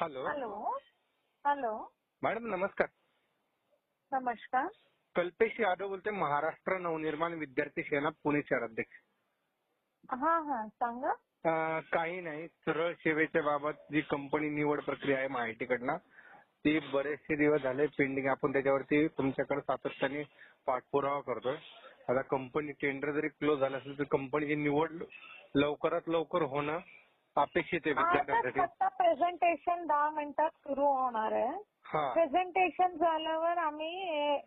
Hello hello hello madam नमस्कार नमस्कार कल्पेश यादव बोलते महाराष्ट्र नवनिर्माण विद्यार्थी सेना पुणे शहराध्यक्ष हा हा सांगा. अं, काही नाही. सरळ सेवेच्या बाबत जी कंपनी निवड प्रक्रिया आहे माहितीकडनं ती बरेचसे दिवस झाले पेंडिंग आपण त्याच्यावरती तुमच्याकडे सातत्याने पाठपुरावा करतोय. आता कंपनी टेंडर जरी क्लोज झालं असेल तर कंपनीची निवड लवकरात लवकर होणं अपेक्षित आहे विद्यार्थ्यांसाठी फक्त प्रेझेंटेशन दहा मिनिटात सुरू होणार आहे. हा. प्रेझेंटेशन झाल्यावर आम्ही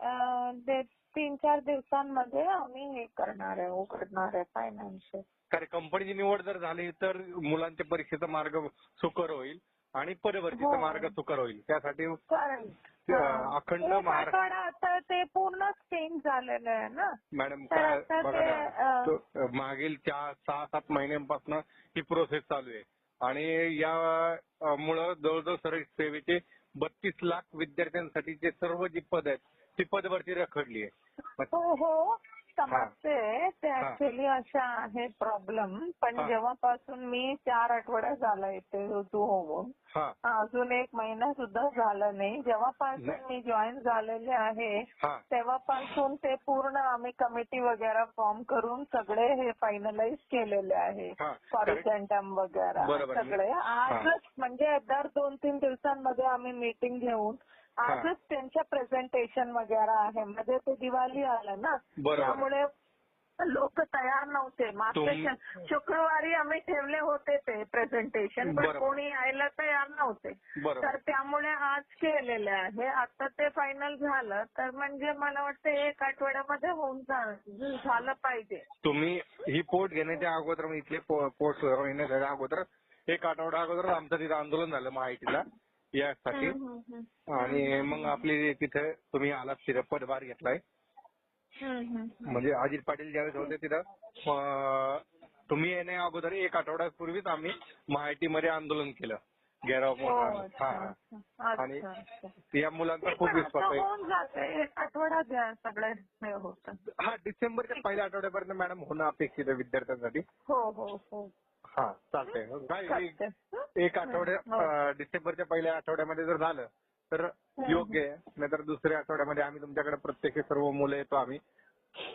तीन चार दिवसांमध्ये आम्ही हे करणार आहे उघडणार आहे फायनान्शियल कारण कंपनीची निवड जर झाली तर मुलांच्या परीक्षेचा मार्ग सुकर होईल आणि पदभरतीचा हो. मार्ग सुकर होईल. त्यासाठी करेक्ट अं, अखंड महाराष्ट्र आठवडा आता पूर्णच चेंज झालेलं आहे ना? मॅडम तर काय आता बघा ना, तो, मागील चार सहा सात महिन्यांपासून ही प्रोसेस चालू आहे. आणि या मुळे जवळजवळ सर्व सेवेचे बत्तीस लाख विद्यार्थ्यांसाठीचे सर्व जी पद आहेत ती पदभरती रखडली आहे. हो हो. समजते. ते. ऍक्च्युली अशा आहे प्रॉब्लेम पण. जेव्हापासून मी चार आठवड्या झाला इथे रुजू होऊन अजून एक महिना सुद्धा झाला नाही. जेव्हापासून. मी जॉईन झालेले आहे तेव्हापासून ते पूर्ण आम्ही कमिटी वगैरे फॉर्म करून सगळे हे फायनलाइज केलेले आहे. फॉरिजंटम वगैरे. सगळे. आजच म्हणजे दर दोन तीन दिवसांमध्ये आम्ही मीटिंग घेऊन आजच त्यांच्या प्रेझेंटेशन वगैरे आहे. म्हणजे ते दिवाळी आलं ना. त्यामुळे लोक तयार नव्हते. श- शुक्रवारी आम्ही ठेवले होते ते प्रेझेंटेशन पण. कोणी यायला तयार नव्हते. तर त्यामुळे आज केलेले आहे. आता ते फायनल झालं. तर म्हणजे मला वाटतं एक आठवड्यामध्ये होऊन झालं पाहिजे. तुम्ही ही पोट घेण्याच्या अगोदर इथले पोट घेण्याच्या अगोदर एक आठवडा अगोदर आमचं तिथं आंदोलन झालं माहितीला. यासाठी. आणि मग आपली तिथे तुम्ही आलात तिथं पदभार घेतलाय. म्हणजे अजित पाटील ज्यावेळेस होते तिथं तुम्ही येण्या अगोदर एक आठवड्यापूर्वीच आम्ही महाआयटीमध्ये आंदोलन केलं. गेराव हो, हा. आणि. या मुलांचा खूप विश्वास आहे. होऊन जाते एक आठवडा द्या सगळे हे होतं. हा डिसेंबरच्या पहिल्या आठवड्यापर्यंत मॅडम होणं अपेक्षित आहे विद्यार्थ्यांसाठी. हो हो हो. हा चालतंय. काय. एक आठवड्या हो. डिसेंबरच्या पहिल्या आठवड्यामध्ये जर झालं तर योग्य आहे. नाहीतर दुसऱ्या आठवड्यामध्ये आम्ही तुमच्याकडे प्रत्यक्ष सर्व मुलं येतो आम्ही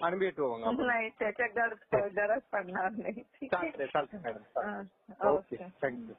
आणि भेटू मग आपण. नाही त्याच्या गरज गरज पडणार नाही. ठीक आहे. चालतंय चालतंय मॅडम हा, ओके. थँक्यू.